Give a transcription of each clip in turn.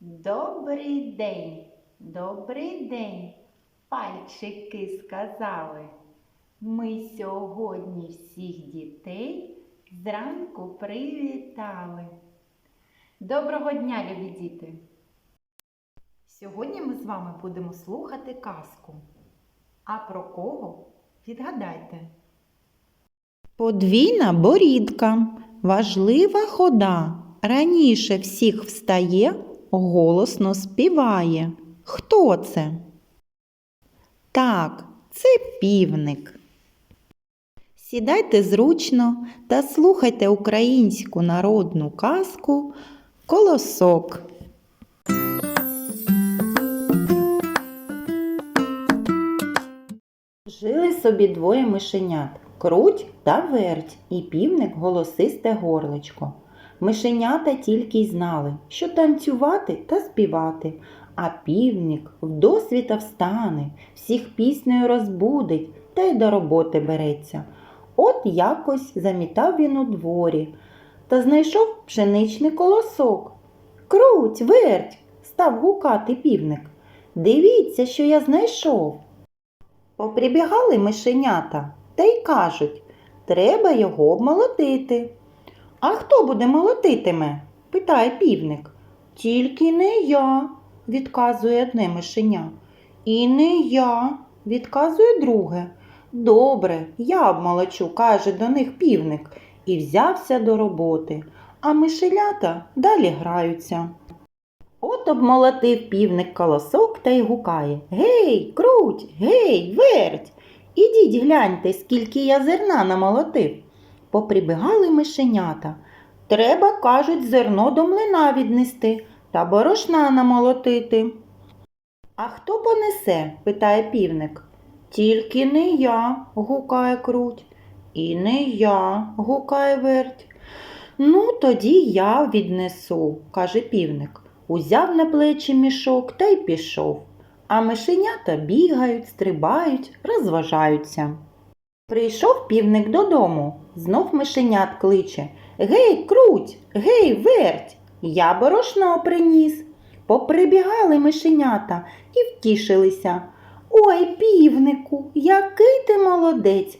Добрий день, добрий день, пальчики сказали. Ми сьогодні всіх дітей зранку привітали. Доброго дня, любі діти! Сьогодні ми з вами будемо слухати казку. А про кого? Відгадайте. Подвійна борідка, важлива хода. Раніше всіх встає, голосно співає. Хто це? Так, це півник. Сідайте зручно та слухайте українську народну казку Колосок. Жили собі двоє мишенят круть та верть, і півник голосисте горличко. Мишенята тільки й знали, що танцювати та співати, а півник вдосвіта встане, всіх піснею розбудить та й до роботи береться. От якось замітав він у дворі та знайшов пшеничний колосок. Круть, верть, став гукати півник. Дивіться, що я знайшов. Поприбігали мишенята та й кажуть, треба його обмолотити. А хто буде молотитиме? питає півник. Тільки не я, відказує одне мишеня. І не я, відказує друге. Добре, я обмолочу, каже до них півник, і взявся до роботи, а мишелята далі граються. От обмолотив півник колосок та й гукає Гей, круть, гей, верть. Ідіть гляньте, скільки я зерна намолотив. Поприбігали мишенята. Треба, кажуть, зерно до млина віднести та борошна намолотити. А хто понесе? питає півник. Тільки не я, гукає круть. І не я, гукає верть. Ну, тоді я віднесу, каже півник. Узяв на плечі мішок та й пішов. А мишенята бігають, стрибають, розважаються. Прийшов півник додому, знов мишенят кличе Гей, круть, гей, верть, я борошно приніс. Поприбігали мишенята і втішилися. Ой, півнику, який ти молодець.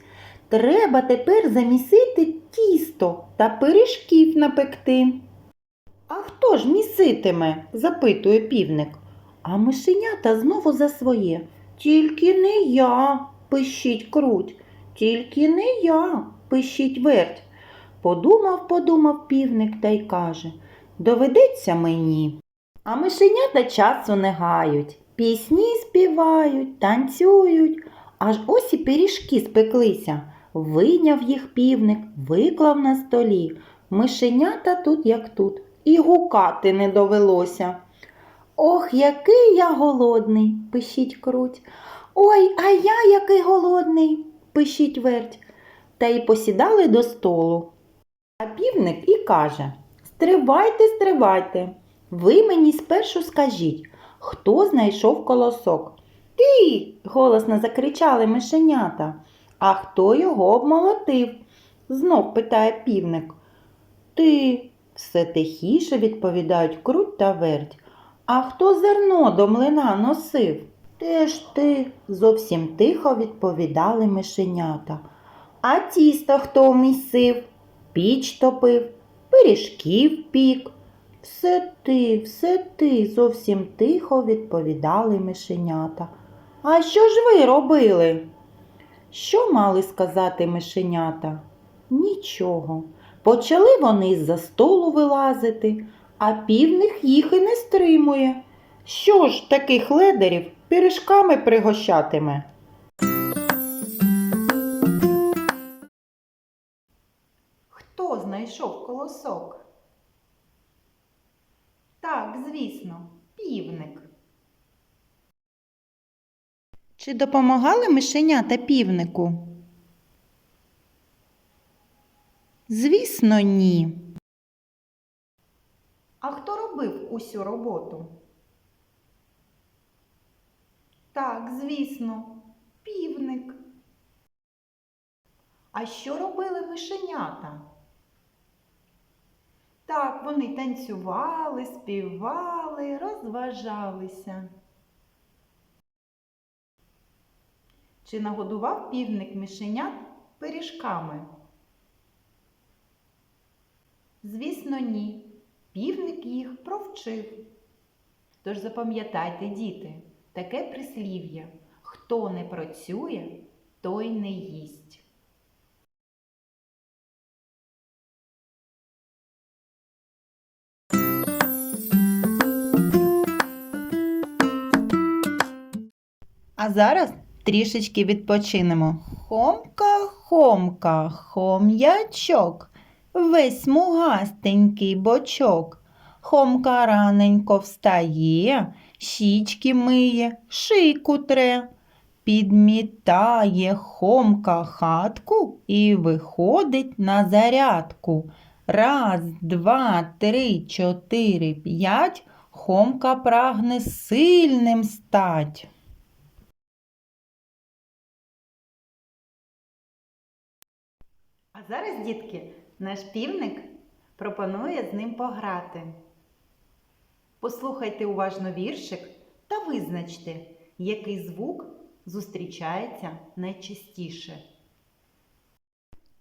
Треба тепер замісити тісто та пиріжків напекти. А хто ж міситиме? запитує півник. А мишенята знову за своє. Тільки не я, пищить круть, тільки не я, пищить верть. Подумав, подумав півник та й каже Доведеться мені. А мишенята часу не гають, пісні співають, танцюють, аж ось і пиріжки спеклися. Вийняв їх півник, виклав на столі. Мишенята тут, як тут, і гукати не довелося. Ох, який я голодний, пищить круть. Ой, а я який голодний, пищить верть. Та й посідали до столу. А півник і каже Стривайте, стривайте. Ви мені спершу скажіть, хто знайшов колосок? Ти. голосно закричали мишенята. А хто його обмолотив? знов питає півник. Ти. Все тихіше відповідають круть та верть. А хто зерно до млина носив? Теж ти, зовсім тихо відповідали мишенята. А тісто хто місив? Піч топив, пиріжків пік. Все ти, все ти, зовсім тихо відповідали мишенята. А що ж ви робили? Що мали сказати мишенята? Нічого. Почали вони з-за столу вилазити, а півник їх і не стримує. Що ж таких ледерів пиріжками пригощатиме? Хто знайшов колосок? Так, звісно, півник. Чи допомагали мишенята півнику? Звісно, ні. А хто робив усю роботу? Так, звісно, півник. А що робили мишенята? Так, вони танцювали, співали, розважалися. Чи нагодував півник мишенят пиріжками? Звісно, ні. Півник їх провчив. Тож запам'ятайте, діти, таке прислів'я хто не працює, той не їсть. А зараз трішечки відпочинемо. Хомка, хомка, хом'ячок, весь смугастенький бочок. Хомка раненько встає, щічки миє, шийку тре. Підмітає хомка хатку і виходить на зарядку. Раз, два, три, чотири, п'ять. Хомка прагне сильним стать. А зараз, дітки, наш півник пропонує з ним пограти. Послухайте уважно віршик та визначте, який звук зустрічається найчастіше.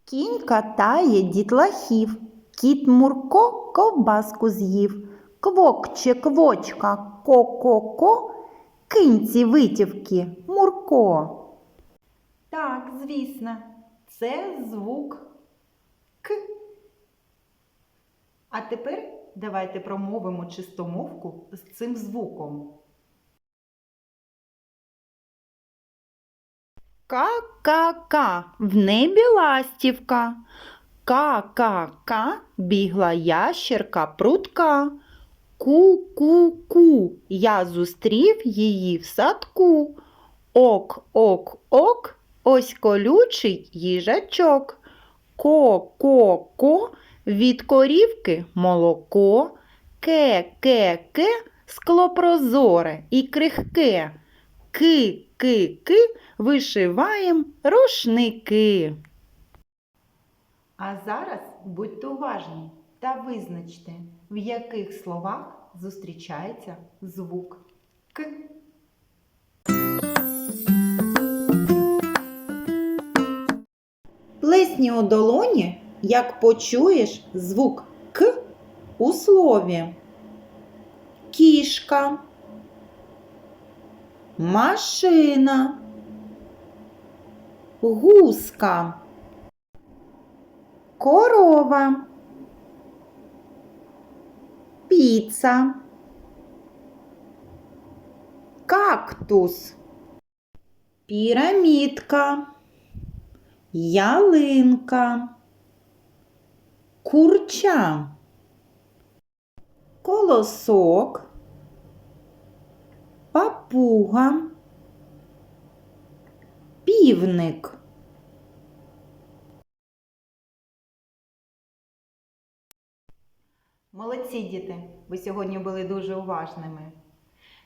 Кінь катає дітлахів, кіт Мурко ковбаску з'їв, квокче квочка, ко-ко-ко, киньці витівки, Мурко. Так, звісно, це звук К. А тепер давайте промовимо чистомовку з цим звуком. Ка-ка-ка, в небі ластівка. Ка-ка-ка, бігла ящерка прутка. Ку-ку-ку, я зустрів її в садку. Ок-ок-ок, ось колючий їжачок. Ко-ко-ко, від корівки молоко. Ке-ке-ке, скло прозоре і крихке. Ки-ки-ки, вишиваєм рушники. А зараз будьте уважні та визначте, в яких словах зустрічається звук К. Плесні у долоні, як почуєш звук К у слові. Кішка, машина, гуска, корова, піца, кактус, пірамідка. Ялинка, курча, колосок, папуга, півник. Молодці діти! Ви сьогодні були дуже уважними.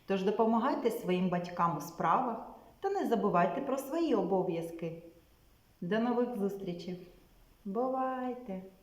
Тож допомагайте своїм батькам у справах та не забувайте про свої обов'язки. До нових зустрічей! Бувайте!